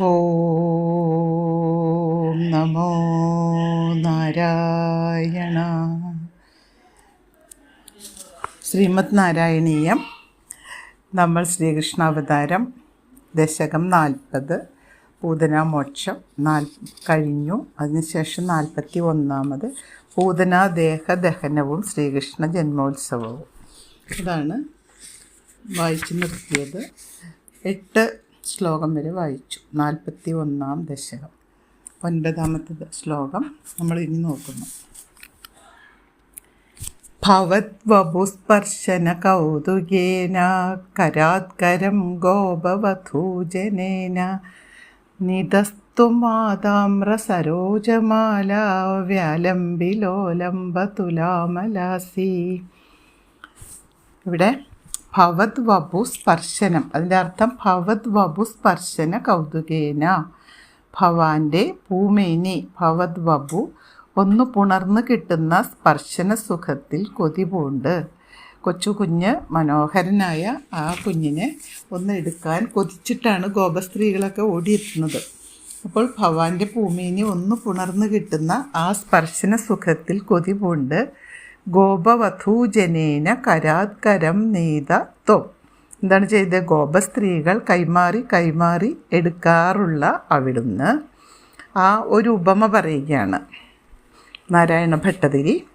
ഓം നമോ നാരായണ. ശ്രീമദ് നാരായണീയം. നമ്മൾ ശ്രീകൃഷ്ണാവതാരം ദശകം നാൽപ്പത് പൂതനാമോക്ഷം നാൽ കഴിഞ്ഞു. അതിനുശേഷം നാൽപ്പത്തി ഒന്നാമത് പൂതനാദേഹ ദഹനവും ശ്രീകൃഷ്ണ ജന്മോത്സവവും. ഇതാണ് വായിച്ചു നിർത്തിയത്. എട്ട് ശ്ലോകം വരെ വായിച്ചു. നാൽപ്പത്തി ഒന്നാം ദശകം ഒൻപതാമത്തെ ശ്ലോകം നമ്മൾ ഇനി നോക്കുന്നു. ഭവത്വപുസ്പർശന കൗതുകേന കരാത്കരം ഗോപവധൂജനേന നിതസ്തു മാതാമ്രസരോജമാല സരോജമാല വ്യാലംബിലോലംബതുലാമലാസി ഇവിടെ ഭവത് വപു സ്പർശനം. അതിന്റെ അർത്ഥം ഭവത് വപു സ്പർശന കൗതുകേന. ഭവാന്റെ ഭൂമേനി ഭവത് വപു ഒന്ന് പുണർന്നു കിട്ടുന്ന സ്പർശന സുഖത്തിൽ കൊതിപൂണ്ട് കൊച്ചു കുഞ്ഞ് മനോഹരനായ ആ കുഞ്ഞിനെ ഒന്ന് എടുക്കാൻ കൊതിച്ചിട്ടാണ് ഗോപസ്ത്രീകളൊക്കെ ഓടിയെത്തുന്നത്. അപ്പോൾ ഭവാന്റെ പൂമേനി ഒന്ന് പുണർന്നു കിട്ടുന്ന ആ സ്പർശന സുഖത്തിൽ കൊതി പൂണ്ട്. ഗോപവധൂജനേന കരാത്കരം നെയ്ത ത്വം. എന്താണ് ചെയ്തത്? ഗോപസ്ത്രീകൾ കൈമാറി കൈമാറി എടുക്കാറുള്ള അവിടുന്ന് ആ ഒരു ഉപമ പറയുകയാണ്. നാരായണ ഭട്ടതിരി.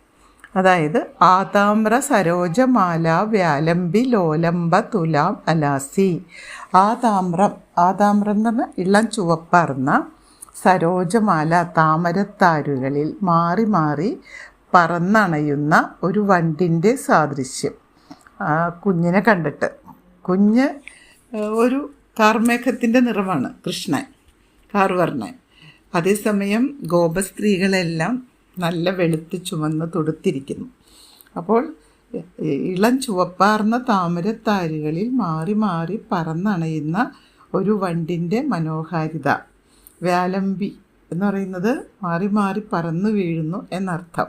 അതായത് ആതാമ്ര സരോജമാല വ്യാലംബി ലോലംബ തുലാം അലാസി. ആതാമ്രം ആതാമ്രം എന്ന് പറഞ്ഞാൽ ഇളം ചുവപ്പറന്ന സരോജമാല താമരത്താരുകളിൽ മാറി മാറി പറന്നണയുന്ന ഒരു വണ്ടിന്റെ സാദൃശ്യം. ആ കുഞ്ഞിനെ കണ്ടിട്ട്. കുഞ്ഞ് ഒരു കാർമേഘത്തിന്റെ നിറമാണ് കൃഷ്ണൻ കാർവർണൻ അതേസമയം ഗോപസ്ത്രീകളെല്ലാം നല്ല വെളുത്ത് ചുമന്ന് തൊടുത്തിരിക്കുന്നു. അപ്പോൾ ഇളം ചുവപ്പാർന്ന താമരത്താരുകളിൽ മാറി മാറി പറന്നണയുന്ന ഒരു വണ്ടിന്റെ മനോഹാരിത. വ്യാലംബി എന്ന് പറയുന്നത് മാറി മാറി പറന്നു വീഴുന്നു എന്നർത്ഥം.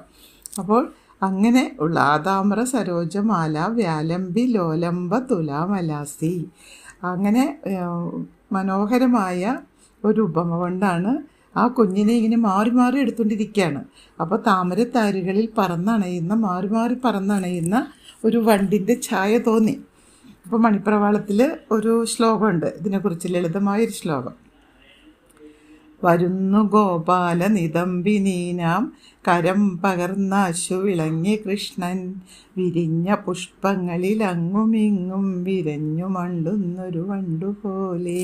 അപ്പോൾ അങ്ങനെ ഉള്ള ആതാമ്ര സരോജമാല വ്യാലംബി ലോലംബ തുലാമലാസി. അങ്ങനെ മനോഹരമായ ഒരു ഉപമ കൊണ്ടാണ് ആ കുഞ്ഞിനെ ഇങ്ങനെ മാറി മാറി എടുത്തുകൊണ്ടിരിക്കുകയാണ് അപ്പോൾ താമരത്താരുകളിൽ പറന്നണയുന്ന മാറി മാറി പറന്നണയുന്ന ഒരു വണ്ടിന്റെ ഛായ തോന്നി. അപ്പോൾ മണിപ്രവാളത്തിൽ ഒരു ശ്ലോകമുണ്ട്. ഇതിനെക്കുറിച്ച് ലളിതമായൊരു ശ്ലോകം. വരുന്നു ഗോപാല നിതംബിനീനാം കരം പകർന്ന അശുവിളങ്ങി കൃഷ്ണൻ. വിരിഞ്ഞ പുഷ്പങ്ങളിൽ അങ്ങുമിങ്ങും വിരഞ്ഞു മണ്ടുന്നൊരു വണ്ടുപോലെ.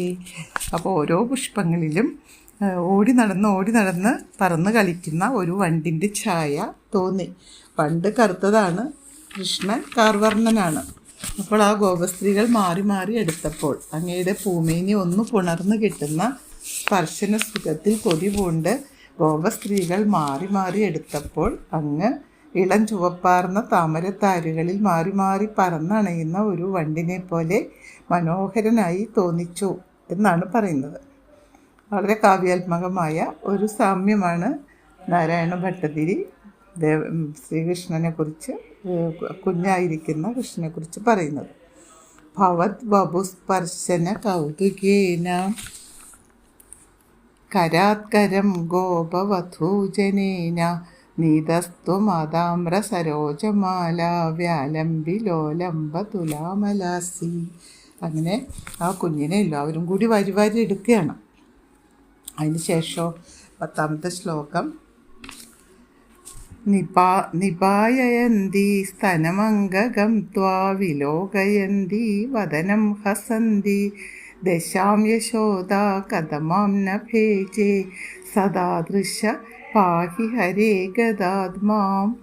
അപ്പോൾ ഓരോ പുഷ്പങ്ങളിലും ഓടി നടന്ന് ഓടി നടന്ന് പറന്ന് കളിക്കുന്ന ഒരു വണ്ടിന്റെ ഛായ തോന്നി. പണ്ട് കറുത്തതാണ് കൃഷ്ണൻ കാർവർണനാണ്. അപ്പോൾ ആ ഗോപസ്ത്രീകൾ മാറി മാറി എടുത്തപ്പോൾ അങ്ങയുടെ പൂമേനി ഒന്ന് പുണർന്ന് കിട്ടുന്ന സ്പർശന സുഖത്തിൽ കൊതി പൂണ്ട്. ഗോപസ്ത്രീകൾ മാറി മാറി എടുത്തപ്പോൾ അങ്ങ് ഇളം ചുവപ്പാർന്ന താമരത്താരുകളിൽ മാറി മാറി പറന്നണയുന്ന ഒരു വണ്ടിനെ പോലെ മനോഹരനായി തോന്നിച്ചു എന്നാണ് പറയുന്നത്. വളരെ കാവ്യാത്മകമായ ഒരു സാമ്യമാണ് നാരായണ ഭട്ടതിരി. ദേവ ശ്രീകൃഷ്ണനെ കുറിച്ച് കുഞ്ഞായിരിക്കുന്ന കൃഷ്ണനെ കുറിച്ച് പറയുന്നത്. ഭവത് ബബുസ്പർശന കൗതുകേന. കരാത്കരം ഗോപവധൂജനേന നീതസ്തുമതാമ്രസരോജമാല വ്യാലംബി ലോലംബ തുലാമലാസി. അങ്ങനെ ആ കുഞ്ഞിനെ എല്ലാവരും കൂടി വാരി വാരി എടുക്കുകയാണ്. അതിന് ശേഷം പത്താമത്തെ ശ്ലോകം. നിപാ നിപായയന്തി സ്തനമംഗകം ത്വാ വിലോകയന്തി വദനം ഹസന്തി. ദശാം യശോദ കഥമാം ന ഭേജേ. സദാദൃശ പാഹി ഹരേ ഗതാത്മാം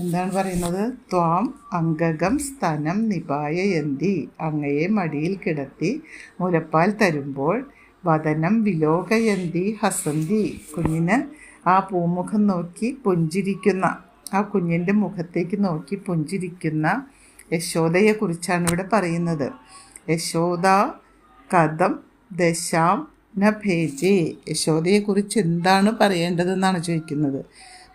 എന്താണ് പറയുന്നത്? ത്വാം അംഗകം സ്തനം നിപായയന്തി. അങ്ങയെ മടിയിൽ കിടത്തി മുലപ്പാൽ തരുമ്പോൾ വദനം വിലോകയന്തി ഹസന്തി. കുഞ്ഞിന് ആ പൂമുഖം നോക്കി പുഞ്ചിരിക്കുന്ന ആ കുഞ്ഞിന്റെ മുഖത്തേക്ക് നോക്കി പുഞ്ചിരിക്കുന്ന യശോദയെക്കുറിച്ചാണ് ഇവിടെ പറയുന്നത്. യശോദ കഥം ദശാം നഭേജി ഭേജേ. യശോദയെക്കുറിച്ച് എന്താണ് പറയേണ്ടതെന്നാണ് ചോദിക്കുന്നത്.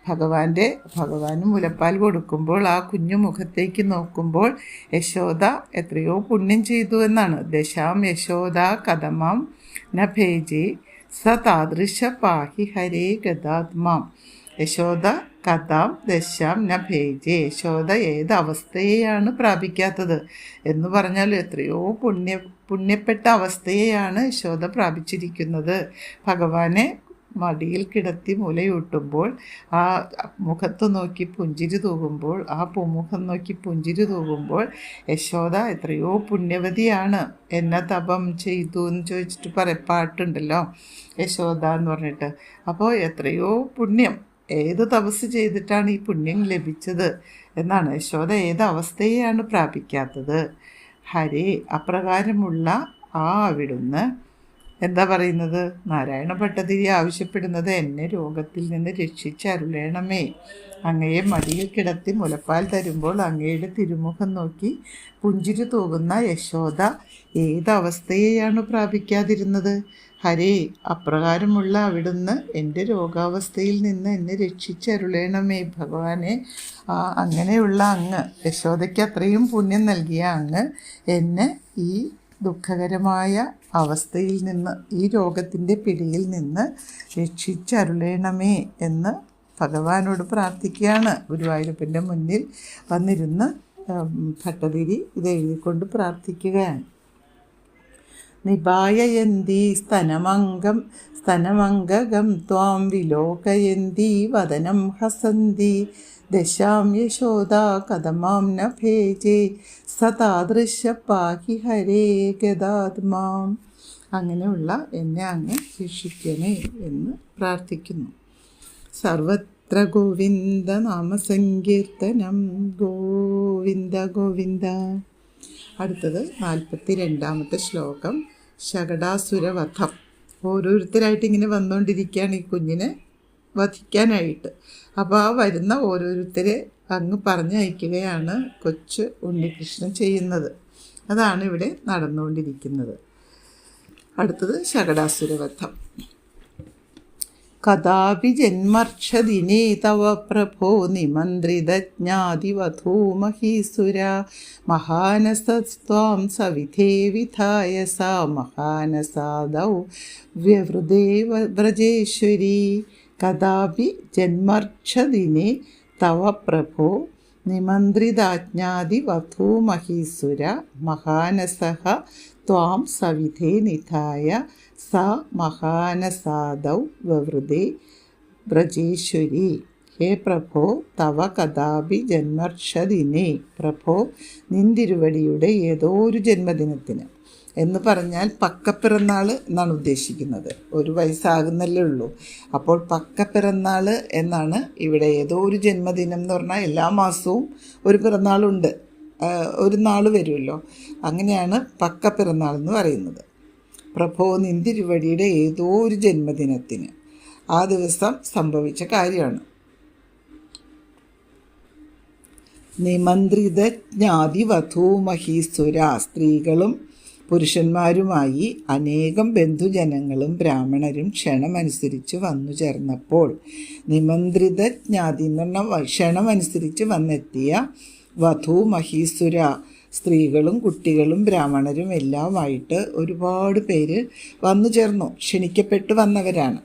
ഭഗവാന്റെ ഭഗവാന് മുലപ്പാൽ കൊടുക്കുമ്പോൾ ആ കുഞ്ഞു മുഖത്തേക്ക് നോക്കുമ്പോൾ യശോദ എത്രയോ പുണ്യം ചെയ്തു എന്നാണ്. ദശാം യശോദ കഥമാം നഭേജി ഭേജി സ താദൃശ പാഹി ഹരേ ഗതാത്മാം യശോദ കഥാം ദശാം ന ഭേജെ യശോദ ഏത് അവസ്ഥയെയാണ് പ്രാപിക്കാത്തത്? എന്ന് പറഞ്ഞാൽ എത്രയോ പുണ്യ പുണ്യപ്പെട്ട അവസ്ഥയെയാണ് യശോദ പ്രാപിച്ചിരിക്കുന്നത്. ഭഗവാനെ മടിയിൽ കിടത്തി മുലയൂട്ടുമ്പോൾ ആ മുഖത്ത് നോക്കി പുഞ്ചിരി തൂകുമ്പോൾ ആ പൂമുഖം നോക്കി പുഞ്ചിരി തൂകുമ്പോൾ യശോദ എത്രയോ പുണ്യവതിയാണ്. എന്നെ തപം ചെയ്തു എന്ന് ചോദിച്ചിട്ട് പറ പാട്ടുണ്ടല്ലോ. യശോദ എന്ന് പറഞ്ഞിട്ട്. അപ്പോൾ എത്രയോ പുണ്യം. ഏത് തപസ് ചെയ്തിട്ടാണ് ഈ പുണ്യം ലഭിച്ചത് എന്നാണ്. യശോദ ഏത് അവസ്ഥയെയാണ് പ്രാപിക്കാത്തത്? ഹരി അപ്രകാരമുള്ള ആ അവിടുന്ന് എന്താ പറയുന്നത്? നാരായണ ഭട്ടതിരി ആവശ്യപ്പെടുന്നത് എന്നെ രോഗത്തിൽ നിന്ന് രക്ഷിച്ചരുളേണമേ അങ്ങയെ മടിയിൽ കിടത്തി മുലപ്പാൽ തരുമ്പോൾ അങ്ങയുടെ തിരുമുഖം നോക്കി പുഞ്ചിരി തൂകുന്ന യശോദ ഏതവസ്ഥയെയാണ് പ്രാപിക്കാതിരുന്നത്? ഹരേ അപ്രകാരമുള്ള അവിടുന്ന് എന്റെ രോഗാവസ്ഥയിൽ നിന്ന് എന്നെ രക്ഷിച്ചരുളേണമേ ഭഗവാനെ. അങ്ങനെയുള്ള അങ്ങ് യശോദയ്ക്ക് അത്രയും പുണ്യം നൽകിയ അങ്ങ് എന്നെ ഈ ദുഃഖകരമായ അവസ്ഥയിൽ നിന്ന് ഈ രോഗത്തിന്റെ പിടിയിൽ നിന്ന് രക്ഷിച്ചരുളേണമേ എന്ന് ഭഗവാനോട് പ്രാർത്ഥിക്കുകയാണ്. ഗുരുവായൂരപ്പന്റെ മുന്നിൽ വന്നിരുന്ന് ഭട്ടതിരി ഇത് എഴുതിക്കൊണ്ട് പ്രാർത്ഥിക്കുകയാണ്. നിപായയന്തി സ്തനമംഗം സ്തനമംഗകം ത്വാം വിലോകയന്തി വദനം ഹസന്തി ദശാം യശോദ കഥമാം ന ഭേജേ സതാദൃശ പാഹി ഹരേ ഗതാത്മാം അങ്ങനെയുള്ള എന്നെ അങ്ങ് ശിക്ഷിക്കണേ എന്ന് പ്രാർത്ഥിക്കുന്നു. സർവത്ര ഗോവിന്ദ നാമസങ്കീർത്തനം. ഗോവിന്ദ ഗോവിന്ദ. അടുത്തത് നാൽപ്പത്തി രണ്ടാമത്തെ ശ്ലോകം. ശകടാസുരവധം. ഓരോരുത്തരായിട്ട് ഇങ്ങനെ വന്നുകൊണ്ടിരിക്കുകയാണ് ഈ കുഞ്ഞിനെ വധിക്കാനായിട്ട്. അപ്പോൾ ആ വരുന്ന ഓരോരുത്തരെ അങ്ങ് പറഞ്ഞയക്കുകയാണ് കൊച്ചു ഉണ്ണികൃഷ്ണൻ ചെയ്യുന്നത്. അതാണ് ഇവിടെ നടന്നുകൊണ്ടിരിക്കുന്നത്. അടുത്തത് ശകടാസുരവധം. കഥാപി ജന്മർഷദിനേ തവ പ്രഭോ നിമന്ത്രിതജ്ഞാതിവധൂമഹീസുര മഹാനസസ്ത്വാം സവിധേ വിധായ സാ മഹാനസാദൗ വ്യവൃതേ വ്രജേശ്വരി. കഥാപി ജന്മർഷദിനേ തവ പ്രഭോ നിമന്ത്രിതാജ്ഞാതിവധൂ മഹീസുര. ത്വാം സവിധേ നിധായ സ മഹാനസാദൗ വവൃതേ വ്രജേശ്വരി ഹേ പ്രഭോ തവ കഥാപി ജന്മർഷദിനെ പ്രഭോ നിന്തിരുവടിയുടെ ഏതോ ഒരു ജന്മദിനത്തിന് എന്ന് പറഞ്ഞാൽ പക്കപ്പിറന്നാൾ എന്നാണ് ഉദ്ദേശിക്കുന്നത്. ഒരു വയസ്സാകുന്നല്ലേ ഉള്ളൂ. അപ്പോൾ പക്കപ്പിറന്നാൾ എന്നാണ് ഇവിടെ ഏതോ ഒരു ജന്മദിനം എന്ന് പറഞ്ഞാൽ എല്ലാ മാസവും ഒരു പിറന്നാളുണ്ട്. ഒരു നാൾ വരുമല്ലോ. അങ്ങനെയാണ് പക്ക പിറന്നാൾ എന്ന് പറയുന്നത്. പ്രഭോ നിന്തിരുവടിയുടെ ഏതോ ഒരു ജന്മദിനത്തിന് ആ ദിവസം സംഭവിച്ച കാര്യമാണ്. നിമന്ത്രിത ജ്ഞാതി വധൂമഹീസുര സ്ത്രീകളും പുരുഷന്മാരുമായി അനേകം ബന്ധുജനങ്ങളും ബ്രാഹ്മണരും ക്ഷണമനുസരിച്ച് വന്നു ചേർന്നപ്പോൾ നിമന്ത്രിത ജ്ഞാതി എന്ന് പറഞ്ഞാൽ ക്ഷണമനുസരിച്ച് വന്നെത്തിയ വധു മഹീസുര സ്ത്രീകളും കുട്ടികളും ബ്രാഹ്മണരും എല്ലാമായിട്ട് ഒരുപാട് പേര് വന്നു ചേർന്നു. ക്ഷണിക്കപ്പെട്ട് വന്നവരാണ്.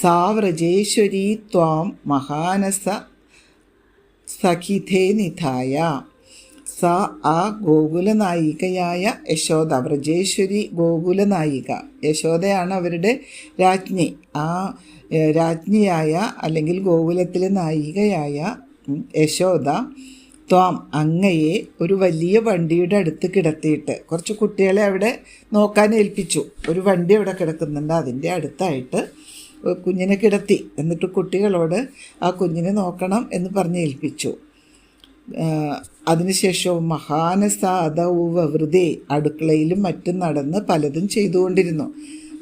സാ വ്രജേശ്വരി ത്വാം മഹാനസ സഖിധേ നിധായ. സ ആ ഗോകുലനായികയായ യശോദ വ്രജേശ്വരി ഗോകുലനായിക. യശോദയാണ് അവരുടെ രാജ്ഞി. ആ രാജ്ഞിയായ അല്ലെങ്കിൽ ഗോകുലത്തിലെ നായികയായ യശോദ ത്വാം അങ്ങയെ ഒരു വലിയ വണ്ടിയുടെ അടുത്ത് കിടത്തിയിട്ട് കുറച്ച് കുട്ടികളെ അവിടെ നോക്കാൻ ഏൽപ്പിച്ചു. ഒരു വണ്ടി അവിടെ കിടക്കുന്നുണ്ട്. അതിന്റെ അടുത്തായിട്ട് കുഞ്ഞിനെ കിടത്തി. എന്നിട്ട് കുട്ടികളോട് ആ കുഞ്ഞിനെ നോക്കണം എന്ന് പറഞ്ഞ് ഏൽപ്പിച്ചു. അതിനുശേഷവും മഹാനസാദൗ വൃതേ അടുക്കളയിലും മറ്റും നടന്ന് പലതും ചെയ്തുകൊണ്ടിരുന്നു.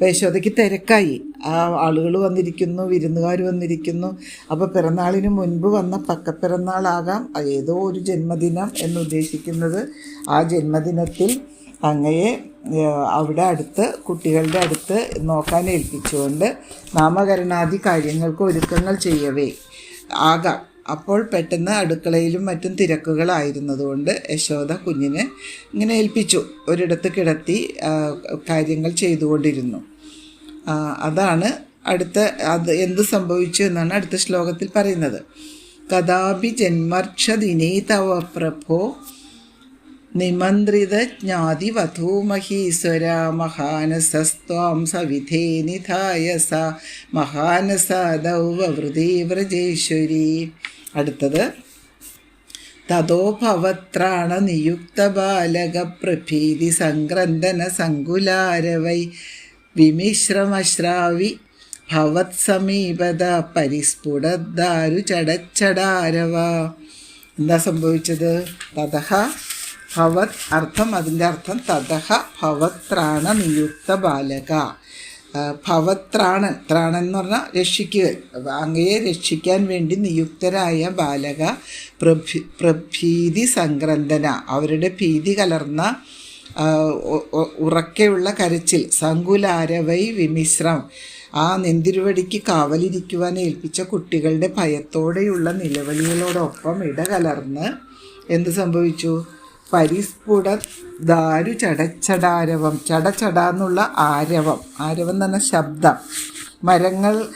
യശോദയ്ക്ക് തിരക്കായി. ആ ആളുകൾ വന്നിരിക്കുന്നു വിരുന്നുകാർ വന്നിരിക്കുന്നു. അപ്പോൾ പിറന്നാളിന് മുൻപ് വന്ന പക്കപ്പിറന്നാളാകാം. ഏതോ ഒരു ജന്മദിനം എന്നുദ്ദേശിക്കുന്നത് ആ ജന്മദിനത്തിൽ അങ്ങയെ അവിടെ അടുത്ത് കുട്ടികളുടെ അടുത്ത് നോക്കാൻ ഏൽപ്പിച്ചുകൊണ്ട് നാമകരണാദി കാര്യങ്ങൾക്ക് ഒരുക്കങ്ങൾ ചെയ്യവേ. ആകാം. അപ്പോൾ പെട്ടെന്ന് അടുക്കളയിലും മറ്റും തിരക്കുകളായിരുന്നതുകൊണ്ട് യശോദ കുഞ്ഞിനെ ഇങ്ങനെ ഏൽപ്പിച്ചു. ഒരിടത്ത് കിടത്തി കാര്യങ്ങൾ ചെയ്തുകൊണ്ടിരുന്നു. അതാണ് അടുത്ത അത് എന്ത് സംഭവിച്ചു എന്നാണ് അടുത്ത ശ്ലോകത്തിൽ പറയുന്നത്. കഥാപി ജന്മർക്ഷദിനീ തവ പ്രഭോ നിമന്ത്രിത ജ്ഞാതി വധൂമഹീശ്വര മഹാനസസ്ത്വാം സവിധേ നിധായ സ മഹാനസ ദൗവൃതി വ്രജേശ്വരി അടുത്തത്. തഥോഭവത്രാണ നിയുക്ത ബാലക പ്രഭീതി സംക്രന്ദന സങ്കുലാരവൈ വിമിശ്രമശ്രാവി ഭവത് സമീപത പരിസ്ഫുടദ്ദാരു ചടച്ചടാരവ. എന്താ സംഭവിച്ചത്? തഥ ഭവത് അർത്ഥം അതിന്റെ അർത്ഥം തഥ ഭവത്രാണ നിയുക്ത ബാലക. ആ, ഭവത്രാണൻ ത്രാണൻ എന്ന് പറഞ്ഞാൽ രക്ഷിക്കുക. അങ്ങയെ രക്ഷിക്കാൻ വേണ്ടി നിയുക്തരായ ബാലക പ്രഭി പ്രഭീതി സംക്രന്ദന അവരുടെ ഭീതി കലർന്ന ഉറക്കെയുള്ള കരച്ചിൽ സങ്കുലാരവൈ വിമിശ്രം ആ നെന്തിരുവടിക്ക് കാവലിരിക്കുവാൻ ഏൽപ്പിച്ച കുട്ടികളുടെ ഭയത്തോടെയുള്ള നിലവിളികളോടൊപ്പം ഇടകലർന്ന് എന്ത് സംഭവിച്ചു? പരിസ്ഫുട ദാരു ചടച്ചടാരവം. ചടചടാന്നുള്ള ആരവം. ആരവം എന്ന് പറഞ്ഞ ശബ്ദം. മരങ്ങൾ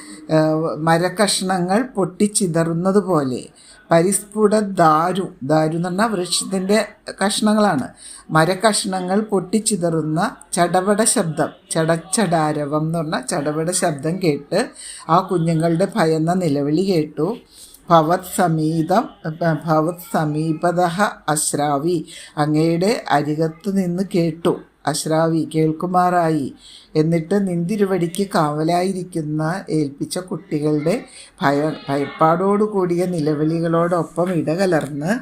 മരകഷ്ണങ്ങൾ പൊട്ടിച്ചിതറുന്നത് പോലെ. പരിസ്ഫുട ദാരു. ദാരു എന്ന് പറഞ്ഞാൽ വൃക്ഷത്തിന്റെ കഷ്ണങ്ങളാണ്. മരകഷ്ണങ്ങൾ പൊട്ടിച്ചിതറുന്ന ചടപട ശബ്ദം. ചടച്ചടാരവം എന്ന് പറഞ്ഞാൽ ചടപട ശബ്ദം കേട്ട് ആ കുഞ്ഞുങ്ങളുടെ ഭയന്ന നിലവിളി കേട്ടു. ഭവത് സമീതം ഭവത് സമീപത അശ്രാവി. അങ്ങയുടെ അരികത്ത് നിന്ന് കേട്ടു. അശ്രാവി കേൾക്കുമാറായി. എന്നിട്ട് നിന്തിരുവടിക്ക് കാവലായിരിക്കുന്ന ഏൽപ്പിച്ച കുട്ടികളുടെ ഭയ ഭയപ്പാടോടുകൂടിയ നിലവിളികളോടൊപ്പം ഇടകലർന്ന്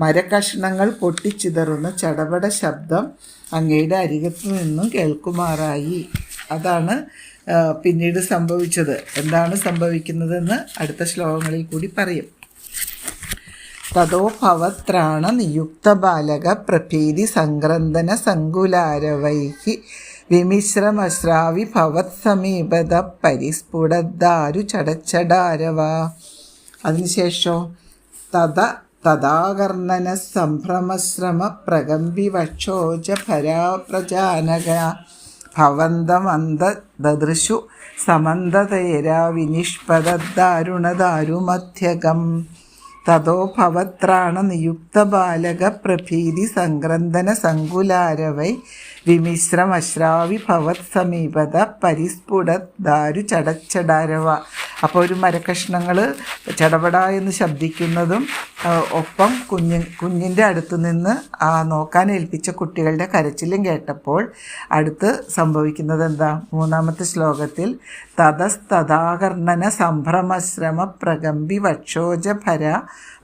മരക്കഷ്ണങ്ങൾ പൊട്ടിച്ചിതറുന്ന ചടപട ശബ്ദം അങ്ങയുടെ അരികത്തു നിന്നും കേൾക്കുമാറായി. അതാണ് പിന്നീട് സംഭവിച്ചത്. എന്താണ് സംഭവിക്കുന്നതെന്ന് അടുത്ത ശ്ലോകങ്ങളിൽ കൂടി പറയും. തതോ ഭവത്രാണ നിയുക്ത ബാലക പ്രഭീതി സംക്രന്ദന സങ്കുലാരവൈഹി വിമിശ്രമശ്രാവി ഭവത് സമീപത പരിസ്ഫുടദ്ദാരു ചടച്ചടാരവ. അതിനുശേഷം തഥ തഥാകർണന സംഭ്രമശ്രമ പ്രകമ്പി വക്ഷോജ ഭരാപ്രജാനക ഭവന്തമന്ത ദദൃശു സമന്തതേരാ വിനിഷ്പദാരുണദാരുമധ്യകം തതോ ഭവത്രാണ നിയുക്ത ബാലക പ്രഭീതി സംക്രന്ദന സങ്കുലാരവൈ വിമിശ്രമശ്രാവി ഭവത് സമീപത പരിസ്ഫുട ദാരു ചടച്ചടാരവ അപ്പോൾ ഒരു മരക്കഷ്ണങ്ങൾ ചടപട എന്ന് ശബ്ദിക്കുന്നതും ഒപ്പം കുഞ്ഞ് കുഞ്ഞിന്റെ അടുത്ത് നിന്ന് ആ നോക്കാൻ ഏൽപ്പിച്ച കുട്ടികളുടെ കരച്ചിലും കേട്ടപ്പോൾ അടുത്ത് സംഭവിക്കുന്നത് എന്താ മൂന്നാമത്തെ ശ്ലോകത്തിൽ തതസ്തഥാകർണന സംഭ്രമശ്രമ പ്രകമ്പി വക്ഷോജഭര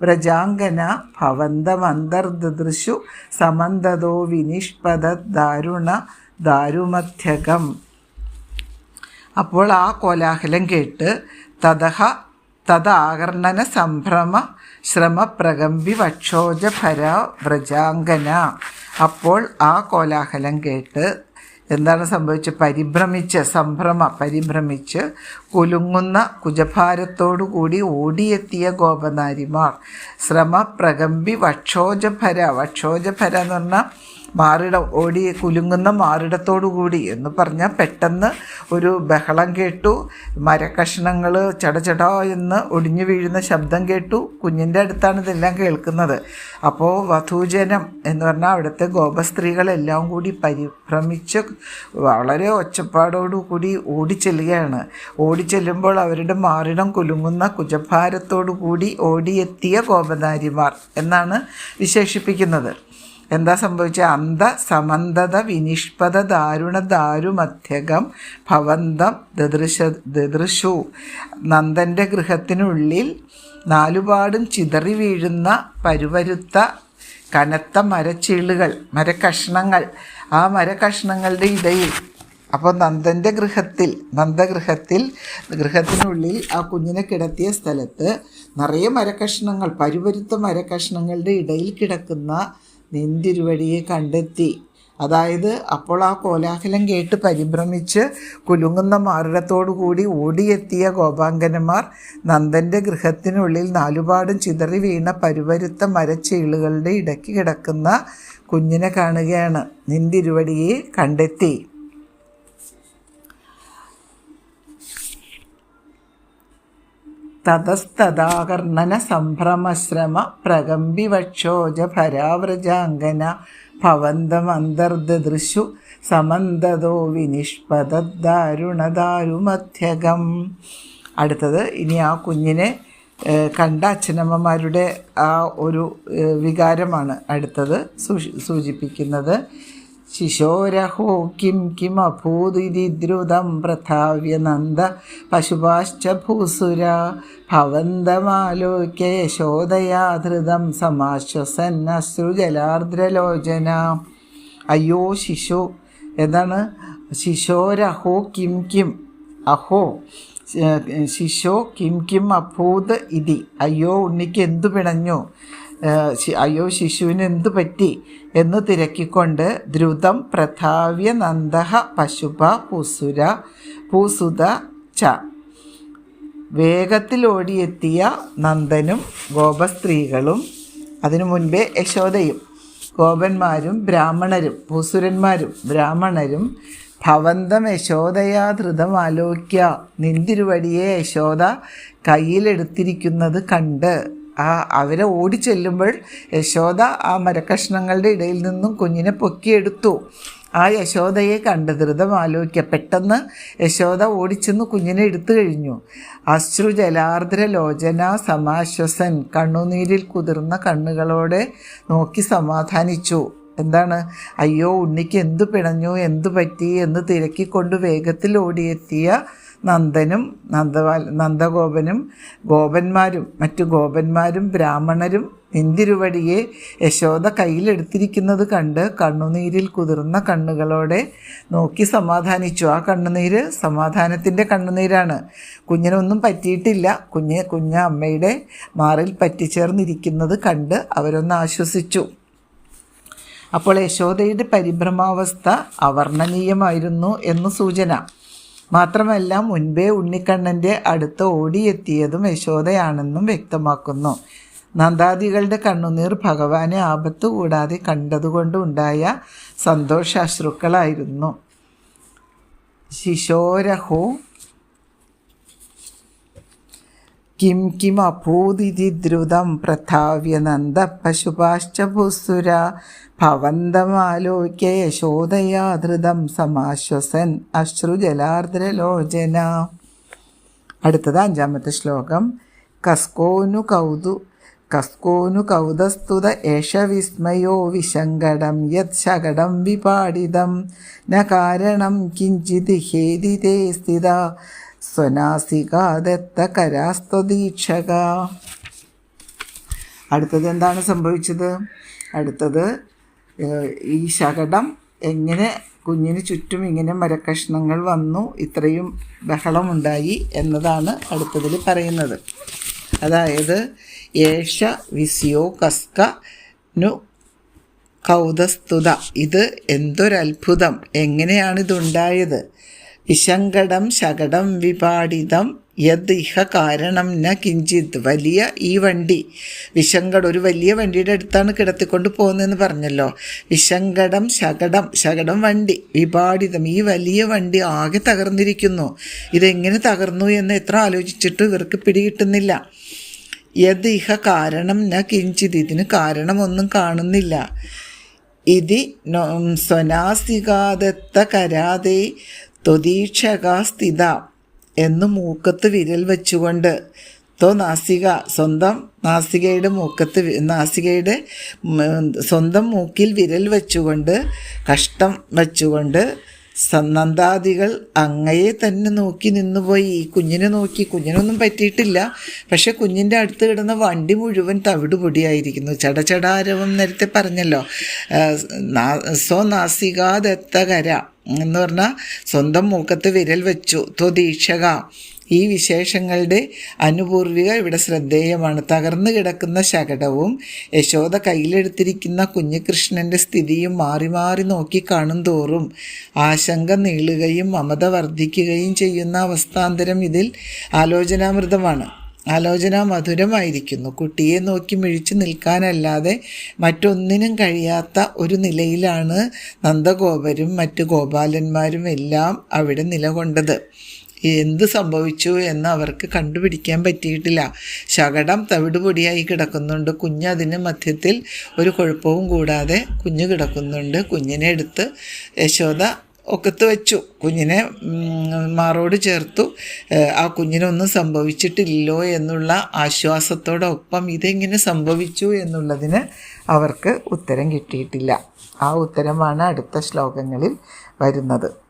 വ്രജാംഗന ഭവന്തമന്തർദൃശു സമന്തതോ വിനിഷ്പദ ദാരുണ ദാരുമധ്യകം അപ്പോൾ ആ കോലാഹലം കേട്ട് തതഹ തദാകർണന സംഭ്രമ ശ്രമപ്രകമ്പി വക്ഷോജഭര വ്രജാംഗന. അപ്പോൾ ആ കോലാഹലം കേട്ട് എന്താണ് സംഭവിച്ചത്? പരിഭ്രമിച്ച് സംഭ്രമ പരിഭ്രമിച്ച് കുലുങ്ങുന്ന കുജഭാരത്തോടുകൂടി ഓടിയെത്തിയ ഗോപനാരിമാർ. ശ്രമ പ്രകമ്പി വക്ഷോജഭര. വക്ഷോജഭര എന്ന് പറഞ്ഞാൽ മാറിടം ഓടി കുലുങ്ങുന്ന മാറിടത്തോടു കൂടി എന്ന് പറഞ്ഞാൽ പെട്ടെന്ന് ഒരു ബഹളം കേട്ടു. മരക്കഷ്ണങ്ങൾ ചടചടാ എന്ന് ഒടിഞ്ഞു വീഴുന്ന ശബ്ദം കേട്ടു. കുഞ്ഞിന്റെ അടുത്താണ് ഇതെല്ലാം കേൾക്കുന്നത്. അപ്പോൾ വധൂജനം എന്ന് പറഞ്ഞാൽ അവിടുത്തെ ഗോപസ്ത്രീകളെല്ലാം കൂടി പരിഭ്രമിച്ച് വളരെ ഒച്ചപ്പാടോടുകൂടി ഓടിച്ചെല്ലുകയാണ് ഓടിച്ചെല്ലുമ്പോൾ അവരുടെ മാറിടം കുലുങ്ങുന്ന കുജഭാരത്തോടു കൂടി ഓടിയെത്തിയ ഗോപനാരിമാർ എന്നാണ് വിശേഷിപ്പിക്കുന്നത്. എന്താ സംഭവിച്ചത് അന്ധ സമന്തത വിനിഷ്പത ദാരുണ ദാരുമധ്യകം ഭവന്തം ദദൃശ ദദൃശു. നന്ദന്റെ ഗൃഹത്തിനുള്ളിൽ നാലുപാടും ചിതറി വീഴുന്ന പരുവരുത്ത കനത്ത മരച്ചീളുകൾ മരക്കഷ്ണങ്ങൾ. ആ മരക്കഷ്ണങ്ങളുടെ ഇടയിൽ അപ്പോൾ നന്ദന്റെ ഗൃഹത്തിൽ നന്ദഗൃഹത്തിൽ ഗൃഹത്തിനുള്ളിൽ ആ കുഞ്ഞിനെ കിടത്തിയ സ്ഥലത്ത് നിറയെ മരക്കഷ്ണങ്ങൾ പരുപരുത്ത മരക്കഷ്ണങ്ങളുടെ ഇടയിൽ കിടക്കുന്ന നിന്തിരുവടിയെ കണ്ടെത്തി. അതായത് അപ്പോൾ ആ കോലാഹലം കേട്ട് പരിഭ്രമിച്ച് കുലുങ്ങുന്ന മാറിടത്തോടു കൂടി ഓടിയെത്തിയ ഗോപാങ്കനന്മാർ നന്ദന്റെ ഗൃഹത്തിനുള്ളിൽ നാലുപാടും ചിതറി വീണ പരുവരുത്ത മരച്ചീളുകളുടെ ഇടയ്ക്ക് കിടക്കുന്ന കുഞ്ഞിനെ കാണുകയാണ്. നിന്തിരുവടിയെ കണ്ടെത്തി. തതസ്തദാകർണന സംഭ്രമശ്രമ പ്രകമ്പിവക്ഷോജ ഭരാവ്രജാംഗന ഭവന്തമന്തർദൃശു സമന്തതോ വിനിഷ്പദാരുണദാരുമധ്യകം അടുത്തത് ഇനി ആ കുഞ്ഞിനെ കണ്ട അച്ഛനമ്മമാരുടെ ആ ഒരു വികാരമാണ് അടുത്തത് സൂചി- സൂചിപ്പിക്കുന്നത്. ശിശോരഹോ കിം കിം അഭൂതിരി ദ്രുതം പ്രഥാവ്യ നന്ദ പശുപാശ്ച ഭൂസുര ഭവന്തമാലോക്യ യശോദയാ ധൃതം സമാശ്വസൻ അശ്രുജലാർദ്രലോചന അയ്യോ ശിശു എന്താണ്? ശിശോരഹോ കിം കിം അഹോ ശിശോ കിം കിം അഭൂത് ഇതി. അയ്യോ ഉണ്ണിക്ക് എന്തു പിണഞ്ഞു? അയ്യോ ശിശുവിന് എന്തു പറ്റി? എന്ന് തിരക്കിക്കൊണ്ട് ദ്രുതം പ്രധാവ്യ നന്ദഹ പശുപ പൂസുര പൂസുത ച. വേഗത്തിൽ ഓടിയെത്തിയ നന്ദനും ഗോപസ്ത്രീകളും അതിനു മുൻപേ യശോദയും ഗോപന്മാരും ബ്രാഹ്മണരും ഭൂസുരന്മാരും ബ്രാഹ്മണരും ഭവന്തം യശോദയാ ധൃതം ആലോക്യ. നിന്തിരുവടിയെ യശോദ കയ്യിലെടുത്തിരിക്കുന്നത് കണ്ട്. ആ അവരെ ഓടിച്ചെല്ലുമ്പോൾ യശോദ ആ മരക്കഷ്ണങ്ങളുടെ ഇടയിൽ നിന്നും കുഞ്ഞിനെ പൊക്കിയെടുത്തു. ആ യശോദയെ കണ്ട് ധൃതം ആലോചിക്കുക പെട്ടെന്ന് യശോദ ഓടിച്ചെന്ന് കുഞ്ഞിനെ എടുത്തു കഴിഞ്ഞു. അശ്രു ജലാർദ്ര ലോചന സമാശ്വസൻ കണ്ണുനീരിൽ കുതിർന്ന കണ്ണുകളോടെ നോക്കി സമാധാനിച്ചു. എന്താണ്? അയ്യോ ഉണ്ണിക്ക് എന്തു പിണഞ്ഞു? എന്തു പറ്റി? എന്ന് തിരക്കിക്കൊണ്ട് വേഗത്തിൽ ഓടിയെത്തിയ നന്ദനും നന്ദവാൽ നന്ദഗോപനും ഗോപന്മാരും മറ്റു ഗോപന്മാരും ബ്രാഹ്മണരും നിന്തിരുവടിയെ യശോദ കയ്യിലെടുത്തിരിക്കുന്നത് കണ്ട് കണ്ണുനീരിൽ കുതിർന്ന കണ്ണുകളോടെ നോക്കി സമാധാനിച്ചു. ആ കണ്ണുനീര് സമാധാനത്തിന്റെ കണ്ണുനീരാണ്. കുഞ്ഞിനൊന്നും പറ്റിയിട്ടില്ല. കുഞ്ഞ് കുഞ്ഞ അമ്മയുടെ മാറിൽ പറ്റിച്ചേർന്നിരിക്കുന്നത് കണ്ട് അവരൊന്ന് ആശ്വസിച്ചു. അപ്പോൾ യശോദയുടെ പരിഭ്രമാവസ്ഥ അവർണനീയമായിരുന്നു എന്ന് സൂചന. മാത്രമല്ല മുൻപേ ഉണ്ണിക്കണ്ണന്റെ അടുത്ത് ഓടിയെത്തിയതും യശോദയാണെന്നും വ്യക്തമാക്കുന്നു. നന്ദാദികളുടെ കണ്ണുനീർ ഭഗവാനെ ആപത്തു കൂടാതെ കണ്ടതുകൊണ്ട് ഉണ്ടായ സന്തോഷാശ്രുക്കളായിരുന്നു. ശിശോരഹോ കിം കിം അഭൂതിഥി ദ്രുതം പ്രഥാവ്യ നന്ദ പശുപാശ്ച ഭൂസുര. ഭവന്തമാലോക്യ യശോദയാ ധൃതം സമാശ്വസൻ അശ്രുജലാർദ്രലോചന അടുത്തത് അഞ്ചാമത്തെ ശ്ലോകം. കസ്കോനു കൗതു കസ്കോനു കൗതസ്തുത ഏഷ വിസ്മയോ വിശങ്കടം യത് ശകടം വിപാടിതം. ന കാരണം കിഞ്ചിത് ഹേതിതേ സ്ഥിത. സ്വനാസികാദത്ത കരാസ്ത്വദീക്ഷക അടുത്തത് എന്താണ് സംഭവിച്ചത്? അടുത്തത് ഈ ശകടം എങ്ങനെ കുഞ്ഞിന് ചുറ്റും ഇങ്ങനെ മരക്കഷ്ണങ്ങൾ വന്നു ഇത്രയും ബഹളമുണ്ടായി എന്നതാണ് അടുത്തതിൽ പറയുന്നത്. അതായത് ഏഷ വിസിയോ കസ്ക നു കൗതസ്തുത. ഇത് എന്തൊരത്ഭുതം. എങ്ങനെയാണിതുണ്ടായത് വിശങ്കടം ശകടം വിപാടിതം യത് ഇഹ കാരണം ന കിഞ്ചിത്. വലിയ ഈ വണ്ടി വിശങ്കട ഒരു വലിയ വണ്ടിയുടെ അടുത്താണ് കിടത്തിക്കൊണ്ട് പോകുന്നതെന്ന് പറഞ്ഞല്ലോ. വിശങ്കടം ശകടം ശകടം വണ്ടി വിപാടിതം ഈ വലിയ വണ്ടി ആകെ തകർന്നിരിക്കുന്നു. ഇതെങ്ങനെ തകർന്നു എന്ന് എത്ര ആലോചിച്ചിട്ട് ഇവർക്ക് പിടികിട്ടുന്നില്ല. യത് ഇഹ കാരണം ന കിഞ്ചിത്. ഇതിന് കാരണമൊന്നും കാണുന്നില്ല. ഇതി സ്വനാസികാദത്ത കരാതെ ത്വദീക്ഷക സ്ഥിത എന്ന് മൂക്കത്ത് വിരൽ വെച്ചുകൊണ്ട്. തോ നാസിക സ്വന്തം നാസികയുടെ മൂക്കത്ത് നാസികയുടെ സ്വന്തം മൂക്കിൽ വിരൽ വെച്ചുകൊണ്ട് കഷ്ടം വെച്ചുകൊണ്ട് സന്നന്താദികൾ അങ്ങയെ തന്നെ നോക്കി നിന്നുപോയി. ഈ കുഞ്ഞിനെ നോക്കി. കുഞ്ഞിനൊന്നും പറ്റിയിട്ടില്ല. പക്ഷെ കുഞ്ഞിന്റെ അടുത്ത് കിടന്ന വണ്ടി മുഴുവൻ തവിടുപൊടിയായിരിക്കുന്നു. ചടചടാരവം നേരത്തെ പറഞ്ഞല്ലോ. സ്വനാസികാദത്തകര എന്ന് പറഞ്ഞാൽ സ്വന്തം മൂക്കത്ത് വിരൽ വെച്ചു. ത്വദീക്ഷക. ഈ വിശേഷങ്ങളുടെ അനുപൂർവിക ഇവിടെ ശ്രദ്ധേയമാണ്. തകർന്നു കിടക്കുന്ന ശകടവും യശോദ കയ്യിലെടുത്തിരിക്കുന്ന കുഞ്ഞികൃഷ്ണന്റെ സ്ഥിതിയും മാറി മാറി നോക്കി കാണും തോറും ആശങ്ക നീളുകയും മമത വർദ്ധിക്കുകയും ചെയ്യുന്ന അവസ്ഥാന്തരം ഇതിൽ ആലോചനാമൃതമാണ്. ആലോചന മധുരമായിരിക്കുന്നു. കുട്ടിയെ നോക്കി മിഴിച്ചു നിൽക്കാനല്ലാതെ മറ്റൊന്നിനും കഴിയാത്ത ഒരു നിലയിലാണ് നന്ദഗോപരും മറ്റ് ഗോപാലന്മാരും എല്ലാം അവിടെ നിലകൊണ്ടത്. എന്ത് സംഭവിച്ചു എന്ന് അവർക്ക് കണ്ടുപിടിക്കാൻ പറ്റിയിട്ടില്ല. ശകടം തവിടുപൊടിയായി കിടക്കുന്നുണ്ട്. കുഞ്ഞ് അതിന് മധ്യത്തിൽ ഒരു കുഴപ്പവും കൂടാതെ കുഞ്ഞ് കിടക്കുന്നുണ്ട്. കുഞ്ഞിനെ എടുത്ത് യശോദ ഒക്കത്ത് വെച്ചു. കുഞ്ഞിനെ മാറോട് ചേർത്തു. ആ കുഞ്ഞിനൊന്നും സംഭവിച്ചിട്ടില്ലോ എന്നുള്ള ആശ്വാസത്തോടൊപ്പം ഇതെങ്ങനെ സംഭവിച്ചു എന്നുള്ളതിന് അവർക്ക് ഉത്തരം കിട്ടിയിട്ടില്ല. ആ ഉത്തരമാണ് അടുത്ത ശ്ലോകങ്ങളിൽ വരുന്നത്.